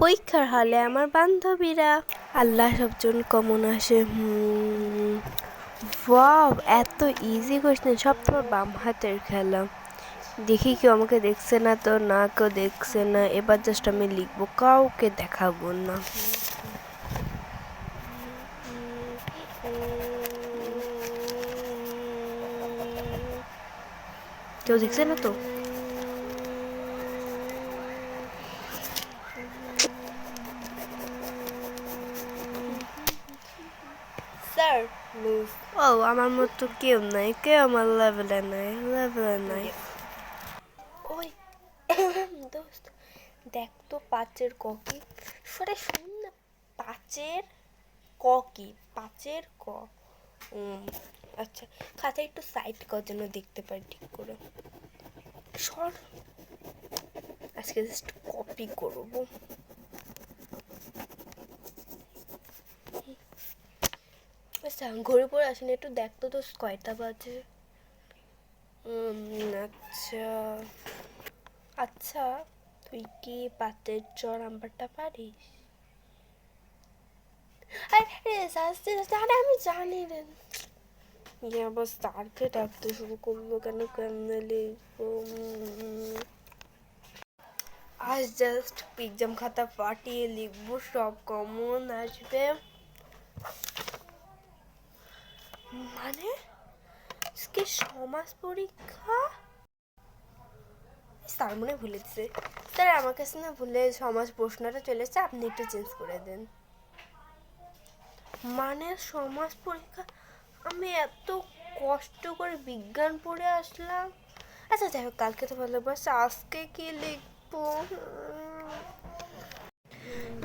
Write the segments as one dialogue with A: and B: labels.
A: পরীক্ষার হলে আমার বান্ধবীরা। আল্লাহ সবজন কমন আসে। ওয়াও, এত ইজি কোয়েশ্চেন সব তোমার বাম হাতের খেলা। দেখি কেউ আমাকে দেখছে না তো, না কেউ দেখছে না। এবার জাস্ট আমি লিখব, কাউকে দেখাবো না। কেউ দেখছে না তো?
B: স্যার মিস
A: ও আমার মতো কেউ নাই কেউ আমার লেভেলে নাই লেভেলে নাই।
B: ওই দোস্ত দেখ তো পাঁচের ককি। সরে শুন না পাঁচের ক কি পাঁচের ক। আচ্ছা খাতা একটু সাইড কর যেন দেখতে পারি ঠিক করে। সর আজকে জাস্ট কপি করব। ঘড়ি পরে আসেনি, একটু দেখ তো কয়টা বাজে। আচ্ছা আচ্ছা তুই কি পাতের জ্বর নাম্বারটা পারিস? আরে আস্তে আরে, আমি জানি রে। ইয়ে আবার স্যারকে ডাকতে শুরু করব কেন, কেমনে লিখব? আজ জাস্ট এক্সাম খাতা পাঠিয়ে লিখব, সব কমন আসবে। মানে? আজকে সমাজ পরীক্ষা? স্যার মনে ভুলে দিচ্ছে স্যার, আমার কাছে না ভুলে সমাজ প্রশ্নটা চলে এসেছে, আপনি একটু চেঞ্জ করে দেন। মানে সমাজ পরীক্ষা? আমি এত কষ্ট করে বিজ্ঞান পড়ে আসলাম। আচ্ছা যাই হোক, কালকে তো ভালো বাস আজকে কি লিখব?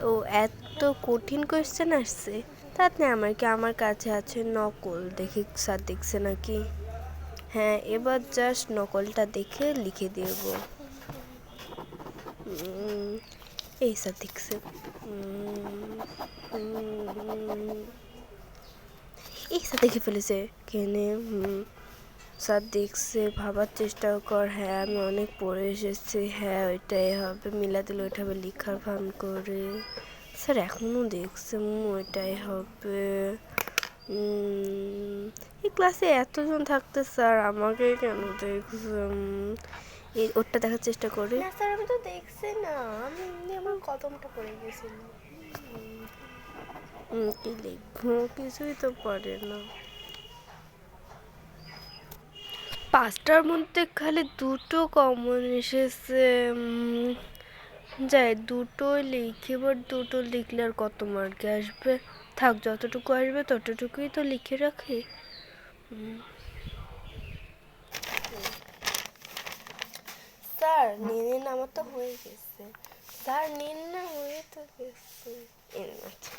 A: ও এত কঠিন কোয়েশ্চেন আসছে। তাতে আমার কি আমার কাছে আছে নকল? দেখি স্যার দেখছে নাকি? হ্যাঁ এবার জাস্ট নকলটা দেখে লিখে দেব। এই স্যার দেখছে। এই স্যার দেখে ফেলেছে। কেনে? স্যার দেখছে, ভাবার চেষ্টা কর। হ্যাঁ আমি অনেক পড়ে এসেছি। হ্যাঁ ওইটাই হবে। মিলা দিলে ওইটা হবে লিখার ভান করে। স্যার এখনও দেখছে ওইটাই হবে। এই ক্লাসে এতজন থাকতে স্যার আমাকে কেন দেখছে? এই ওরটা দেখার চেষ্টা করি।
B: না স্যার আমি তো দেখছি না। আমি আমার কদমটা পড়ে গেছিল।
A: কি লিখব? কিছুই তো পারে না। পাঁচটার মধ্যে খালি দুটো কমন এসেছে। যাই দুটোই লিখি এবার দুটো লিখলে আর কত মার্কে আসবে? থাক, যতটুকু আসবে ততটুকুই তো লিখে রাখি।
B: স্যার, নিন, আমার তো হয়ে গেছে। স্যার, নিন না, হয়ে তো গেছে। আচ্ছা